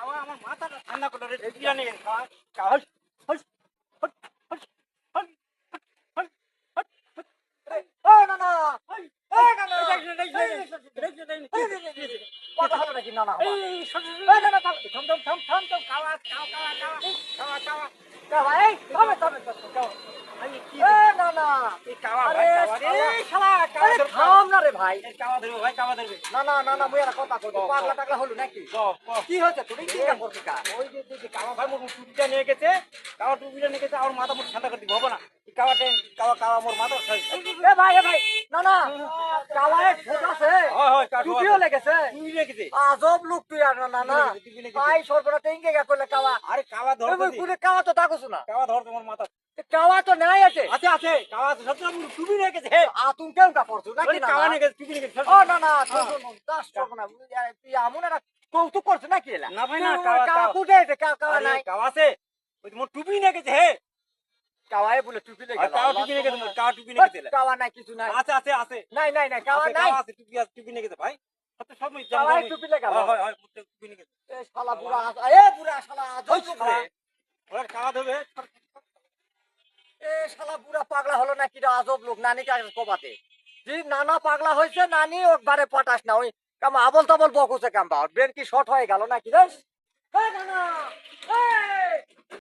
আমার মাথাটা ঠান্ডা করে রে বিরিয়ানি খাওয়া খাওয়া আমরা ভাই। কামা ধরবে ভাই কামা ধরবে না না না না মুই আর কথা কই পাগলা টাগলা হলো নাকি? কি হয়েছে তুমি? কি কাম করছিস ওই যে দেখি কামা ভাই মোর টুপিটা নিয়ে গেছে কামা টুপিটা নিয়ে গেছে আর মাথা মোট ঠান্ডা করে হবে না। কাওয়া টেন কাওয়া কাওয়া মোর মাথা এ ভাই এ ভাই না না কাওয়ায় ঠোঁট আছে। হয় হয় টুপিও লেগেছে। টুপি লেগেছে আজব লোক তুই আর না না ভাই সর্বনা টেঙ্গে গা কইলে কাওয়া। আরে কাওয়া ধর কোনে কাওয়া তো তাকছ না। কাওয়া ধর তোমার মাথা কাওয়া তো নাই আছে। আছে আছে। কাওয়া আছে সত্যি আমি টুপি রেখেছে হে আ তুমি কেউ কা পড়ছো? নাকি না কাওয়া নিয়ে গেছে টুপি নিয়ে গেছে ও না না তো দাস সর্বনা তুই আমন একটা কৌতুক করছ নাকি এলা? না ভাই না, কাওয়া- কুটে আছে? কাওয়া নাই। কাওয়া আছে। ওই তোমার টুপি নিয়ে গেছে হে। কাওয়ায় বলে টুপি আর লেগে কাওয়া টুপি নিয়ে গেছে কাওয়া টুপি নিয়ে গেছে কাওয়া নাই কিছু নাই। আছে আছে আছে। নাই নাই নাই কাওয়া নাই। কাওয়া আছে টুপি আছে টুপি নিয়ে গেছে ভাই। সব কাওয়ায় টুপি লেগে হয় হয় হয় টুপি নিয়ে গেছে। এ শালা বুড়া এ বুড়া শালা ওরা কাওয়া এ শালা বুড়া পাগলা হলো নাকি আজব লোক নানি কাছে কবাতে জি নানা পাগলা হয়েছে, নানি একবারে পটাস না। ওই কাম আবল তাবল বকুছে কাম বা ব্রেন কি শর্ট হয়ে গেল নাকি রে?